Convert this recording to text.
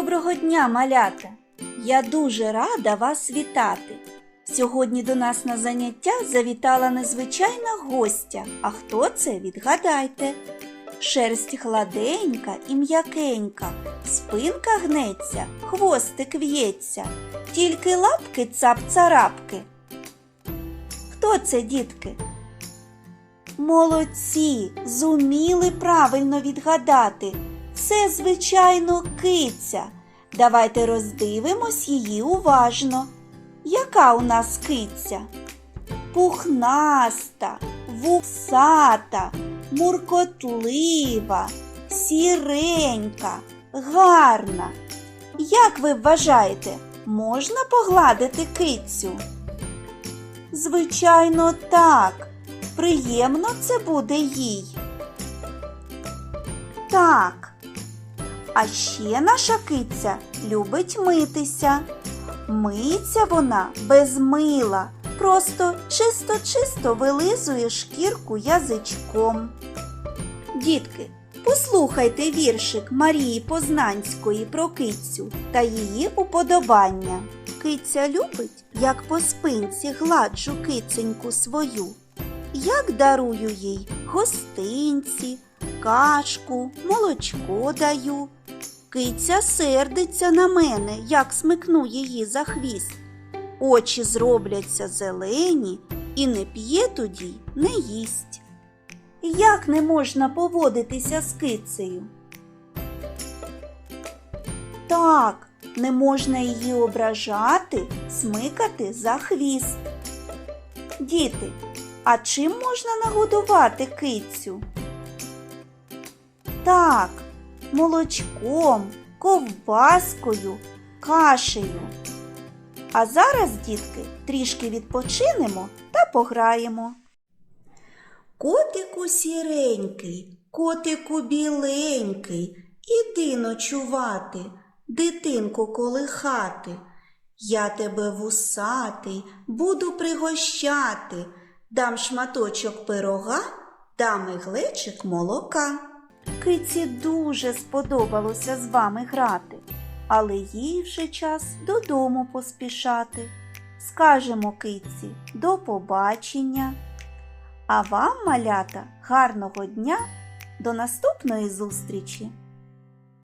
Доброго дня, малята! Я дуже рада вас вітати. Сьогодні до нас на заняття завітала незвичайна гостя. А хто це? Відгадайте. Шерсть гладенька і м'якенька, спинка гнеться, хвостик в'ється, тільки лапки цап-царапки. Хто це, дітки? Молодці, зуміли правильно відгадати. Це, звичайно, киця. Давайте роздивимось її уважно. Яка у нас киця? Пухнаста, вусата, муркотлива, сіренька, гарна. Як ви вважаєте, можна погладити кицю? Звичайно, так. Приємно це буде їй. Так. А ще наша киця любить митися. Миться вона без мила, просто чисто-чисто вилизує шкірку язичком. Дітки, послухайте віршик Марії Познанської про кицю та її уподобання. Киця любить, як по спинці гладжу киценьку свою. Як дарую їй гостинці, кашку, молочко даю. Киця сердиться на мене, як смикну її за хвіст. Очі зробляться зелені і не п'є тоді, не їсть. Як не можна поводитися з кицею? Так, не можна її ображати, смикати за хвіст. Діти, а чим можна нагодувати кицю? Так, молочком, ковбаскою, кашею. А зараз, дітки, трішки відпочинемо та пограємо. Котику сіренький, котику біленький, іди ночувати, дитинку колихати. Я тебе вусатий, буду пригощати, дам шматочок пирога, дам і глечик молока. Киці дуже сподобалося з вами грати, але їй вже час додому поспішати. Скажемо киці до побачення. А вам, малята, гарного дня, до наступної зустрічі!